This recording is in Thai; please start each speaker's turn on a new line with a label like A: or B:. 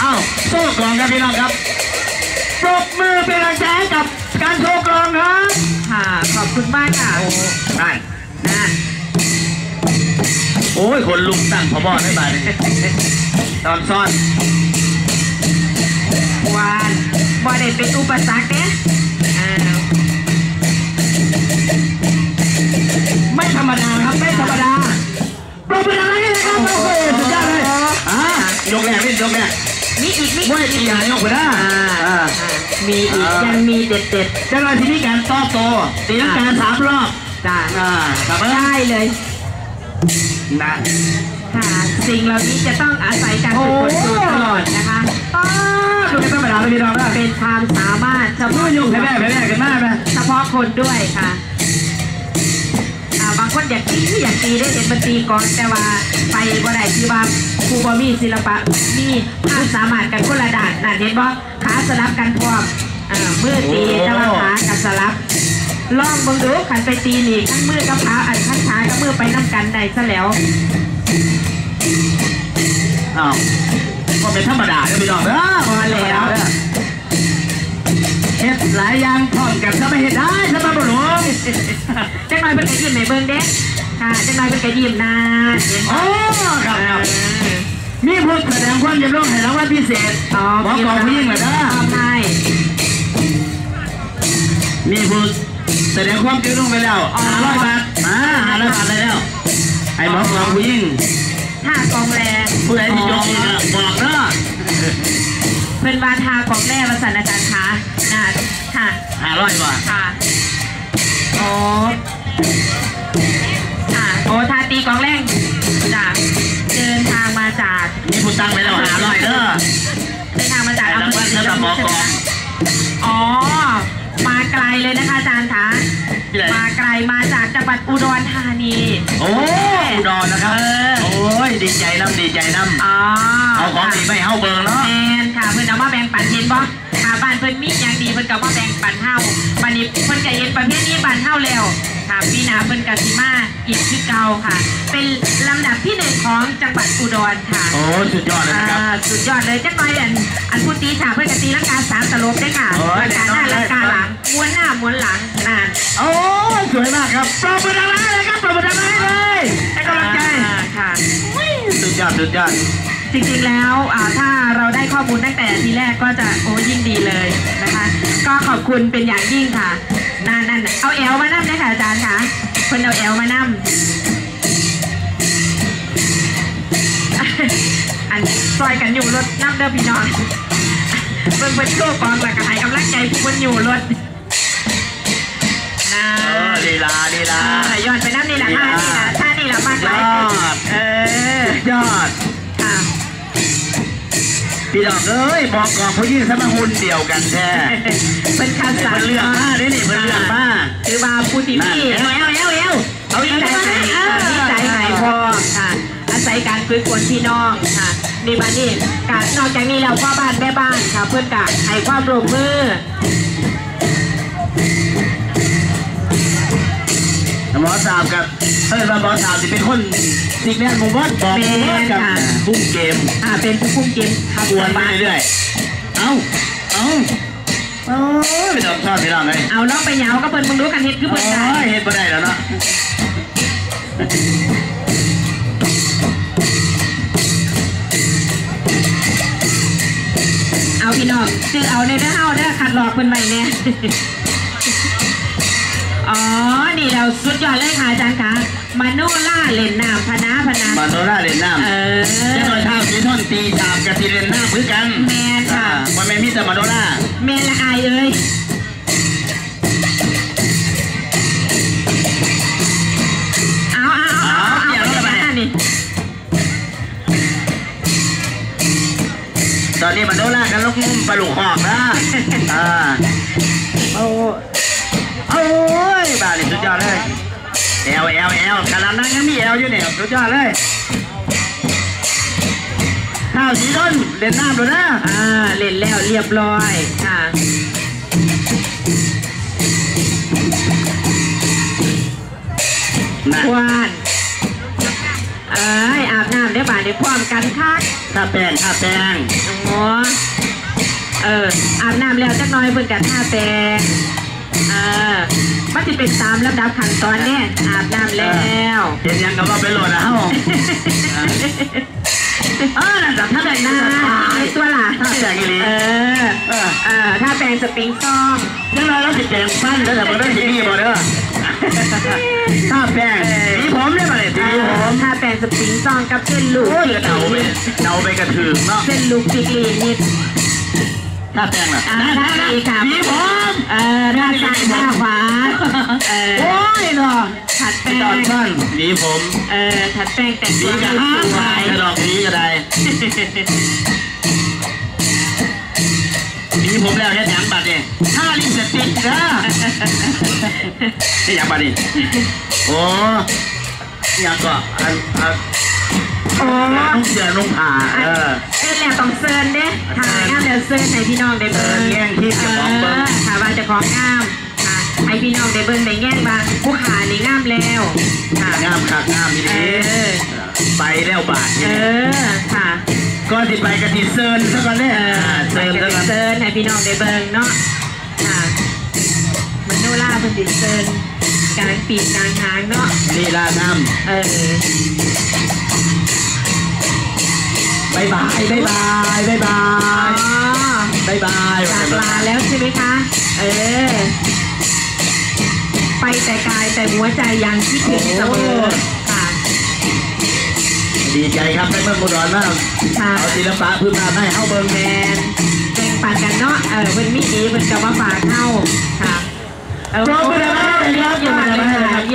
A: เอ้าโซ่กลองครับพี่น้องครับปรบมือเป็นกำลังใจให้กับการโชว์กลองครับ
B: ค่ะ ขอบคุณมากค่ะ
A: นั่น
B: นั่น
A: โอ้ยคนลุกตั้งพอบอได้บาดนี้ตอนซ่อน
B: วานบ่ได้เป็นอุปสรรคเด้อ้าว
A: ไม่ธรรมดาครับไม่ธรรมดาปรบมืออะไรเลยครับโอ้โหสุดยอดเลยอ่ายกแรกนี่ยกแรก
B: มีอีกมี
A: มวยตีหายกไปได้
B: อ่า
A: อ่า
B: มีอีกยังมีเด็ดเด็ด
A: จังหวะที่มีการตอบโตตีลังกาสามรอบ
B: จ้า
A: อ่ากลับ
B: ได้เลย
A: นะ
B: ค่ะสิ่งเหล่านี้จะต้องอาศัยการฝึกฝนอยู่ตลอดนะคะ
A: ดูกันธรรมดาเลยพี่น้อง
B: เป็นความสามารถเฉ
A: พาะยุ่งแพ้แม่แม่กันมากไหม
B: เฉพาะคนด้วยค่ะ อยากตีอยากตีได้เห็นมันตีก่อนแต่ว่าไปบ่ได้ที่ว่าครูบอมีศิลปะมีความสามารถกันคนละด่านนั่นเห็นบ่ขาสลับกันพร้อมมือตีแต่ว่าขากับสลับลองบิ่งดูขันไปตีนี่ข้างมือกับขาอันข้างขากับมือไปน้ำกันได้ซะแล้ว
A: อ้าวก็เป็นธรรมดาเลยพี่น้องเด้อ
B: พอแล้ว
A: หลายอย่างพร้อมกันถ้าไม่เฮ็ดได้ถ้ามาบ่หลวง
B: จังหน่อยเป็นกระยิ้มไหนเบิ่งเด้ค่ะจังหน่อยเป็นกระยิ้มนะเห็น
A: โอ้
B: บ่
A: ครับครับ
B: เออ
A: มีผู้แสดงความยินดีให้รางวัลพิเศษ
B: อ๋อ
A: หมอกองผู้ยิ่งเหรอเด้อ
B: มอบให้
A: มีผู้แสดงความยินดีไปแล้วห้าร้อยบาทอ่าห้าร้อยบาทได้แล้วไอ้หมอกองผู้ยิ่ง
B: ท่ากองแรง
A: ผู้ใดที่ยกนี่นะบอกเด้อ
B: เป็นวาทากองแร่วสันอาจารย์คะนะค่ะ
A: ห้าร้อยบาท
B: ค่ะโอ้ค่ะโอ้ทาตีกองแรงจากเดินทางมาจาก
A: มีผู้ตั้งไปแล้วห้าร้อยเด้อ
B: เดินทางมาจาก
A: ไอ้
B: อำ
A: ราง
B: เภ
A: วั
B: อ
A: ล
B: ศรี
A: สำห
B: ช
A: รับ
B: ม
A: หม
B: พู
A: อ
B: ใช่
A: ก
B: ไหม
A: อง
B: คะอ๋อ มาไกลเลยนะคะอาจารย์คะ
A: ที่ไหน
B: มาไกลมาจากจังหวัดอุดรธานี
A: โอ้อุดรนะครับ
B: เออ
A: โอ้ยดีใจน้ำดีใจน้ำ
B: อ๋อ
A: เอาของดีไม่เฮาเบิงเนาะ
B: แมนค่ะเพิ่นเอามาแบ่งปันเห็นบ่ ก็เอามาแบ่งปันเฮาบัดนี้เพิ่นก็เห็นประเภทนี้บ้านเฮาแล้วค่ะปีหน้าเพิ่นก็สิมาอีกคือเก่าค่ะ เป็นลำดับที่หนึ่งของจังหวัดอุดรค่ะ
A: โอ้สุดยอดเลยนะครับ
B: อ่าสุดยอดเลยจักหน่อยอันอันผู้ตีฉาบเพื่อนกตีลังกาสามตลบได้ค่ะ
A: โอ้ย
B: ลังกาหน้า
A: แน่นอนเลย
B: ลังกาหลังม้วนหน้าม้วนหลังนาน
A: โอ้สวยมากครับปรบมือดังๆเลยครับปรบมือดังๆเลยให้กำลังใจ
B: อ่าค่ะ
A: สุดยอดสุดยอด
B: จริงๆแล้วอ่าถ้าเราได้ข้อมูลตั้งแต่ทีแรกก็จะโอ้ยิ่งดีเลยนะคะ ก็ขอบคุณเป็นอย่างยิ่งค่ะนั่นนั่นเอาแอลมานั่นะคะอาจารย์คะคนเอาแอลมานั่อันซอยกันอยู่รถน้ำเด้อพี่น้องเบิ่งเป็นโชคกองหลักให้กำลังใจผู้คนอยู่รถนะ
A: เออลีลาลีลา
B: อ่าย้อนไปน้ำนี่แหละท่านี่แหละท่านี่แหละมากหลาย
A: ยอด
B: เออ
A: ยอด
B: ค่ะ
A: พี่ดอกเอ้ยบอกก่อนผู้ยิ่งสมหุ่นเดียวกันแท้
B: เป็นคัส
A: เพิ่นเลือกมาเด้นี่เพิ่นเลือกมา
B: คือว่าผู้ที่
A: นั่น
B: พี่
A: เอวเอวเอวเอวเอาอีก
B: ใจ
A: แล้ว
B: ไหน
A: เออ
B: นิสัยไหนพอค่ะอาศัยการฝึกฝนพี่น้องค่ะในบ้านนี้การนอกจากนี้แล้วพ่อบ้านแม่บ้านค่ะเพื่อนกะให้ความร่วมมือ
A: หมอสาวกับเฮ้ยว่าหมอสาวสิเป็นคนสิแม่นหมู่บ้านบอกหมู่บ้านกับพุ่งเกม
B: อ่าเป็นผู้คุมเกมครับ
A: กวนไปเรื่อยๆเอาเอาโอ้ยพี่ดอกชอบพี่น้องเลย
B: เอาน้องไปเหยาก็เปิดมึงรู้กันเฮ็ดคือ
A: โอ้
B: เปิดได้
A: ยเห็นบ่ได้แล้วเนาะ
B: เอาพี่น้องซื้อเอาในเด้อเฮาเด้อขัดหลอกเพิ่นไว้แน่ อ๋อ นี่เราสุดยอดเลยค่ะอาจารย์คะมาโนล่าเล่นน้ำพนาพนา
A: มาโนราเล่นน้ำ
B: เอ
A: เจ้าห
B: อ
A: น้าเท้าสีท่อนตีสามกับสีเล่นน้ำคือกัน
B: แมนค่ะ
A: มันไม่มีแต่มาโนรา
B: แมนละอายเอ้ยเอาเอาเอาเอาเอาเอาไปเลยนี่
A: ตอนนี้มาโนรากันลูกมุมปลาลูกหอกนะอ่าโอ้ โอ้ยบ้าเลยสุดยอดเลยแอลแอลแอลขนาดนั้นยังมีแอลอยู่เนี่ยสุดยอดเลยข้าวสีต้นเล่นน้ำดูนะ
B: อ่าเล่นแล้วเรียบร้อยค่ะ
A: นะ
B: ควานเอ้ยอาบน้ำได้อบาดเดี๋ยวพร้อมกันค่ะ
A: ถ้าแป้งถ้าแป้ง
B: อ๋อเอออาบน้ำแล้วจักหน้อยเพิ่นกับท่าแปรงเออมันจะเป็นตามลำดับขั้นตอนเนี่ยอาบน้ำแล้ว
A: เห็นยังกับว่าเป็นโหลดนะเฮ้าเออนั่นจับถ้าแป้ง
B: หน้า
A: น่า
B: ไอ้ตัวล่ะ
A: ถ้าแป้งอีหลี
B: เออ
A: เออ
B: เออถ้าแปรงสปริงซอง
A: ยังไงเราสิแป้งฟันแล้วแต่มันได้สีนี่บ่เด้อถ้าแป้งสีผมได้มาเลยสี
B: เอ
A: ผ
B: อ
A: ม
B: ถ้าแปรงสปริงซองกับเส้นลูก
A: โอ้ยเดาไปเดาไปกระถือเนาะ
B: เส้นลูกปิกลีนิด
A: ถ้าแป้งล่ะ
B: อ่าถ้าดีค่ะ
A: สีผม
B: เออถ้าซ้ายถ้าขวาเออ
A: โอ้ยเนาะ
B: ถัดแป้
A: ตอน
B: ง
A: สั้นสีผม
B: เออถัดแป้งแต่ง
A: สี
B: ตัว
A: กระ
B: ให้
A: ห้า
B: สว
A: ลาย
B: ย
A: กระดอกสีก็ได้สีผมแล้วเฮ็ดหยังบัดนี่ถ้าลิปสติกนะนี่หยังบัดนี่โอ้หยังก็อันอัน
B: โอ้
A: นุ่งเสื้อนุ่งผ้าเออ
B: เอ้ย แล้วต้องเซิร์นเด้ถ่ายงามแล้วเซิร์นให้พี่น้องได้เบิ่ง
A: เออแย่งที่เจ้าของเบิ่ง
B: ออค่ะว่าเจะของงามค่ะให้พี่น้องได้เบิ่งได้แง่งบางผู้ขานี่งามแล้วค่ะ
A: งามคักงามดี
B: เออ
A: ไปแล้วบาท
B: เอ
A: นี่
B: อค่ะ
A: ก็สิไปกะทิเซิร์นซะก่อนเนี่ย
B: เออ
A: เซิร์นซะก่อน
B: เซิร์นให้พี่น้องได้เบิ่งเนาะค่ะมันโนล่าเพิ่นสิเซิร์นกลางปีกกลางหางเนาะ
A: นี่ลางาม
B: เออ บา
A: ยบายบายบายบายบา
B: อ๋อย
A: บายบาย
B: จากลาแล้วใช่ไหมคะ เออ ไปแต่กายแต่หัวใจยังคิดถึงเสมอค่ะ
A: ดีใจครับได้เมืองอุดรมาก
B: ค่ะ
A: เอาศิลปะพื้นบ้านให้เฮาเบิ่ง
B: แมนแบ่งปันกันเนาะ เออเพิ่นมีดีเพิ่นก็มาฝากเฮาค่ะ เออ
A: ปรบมือดังๆให้เลยครับ
B: ยอดเลยค่ะ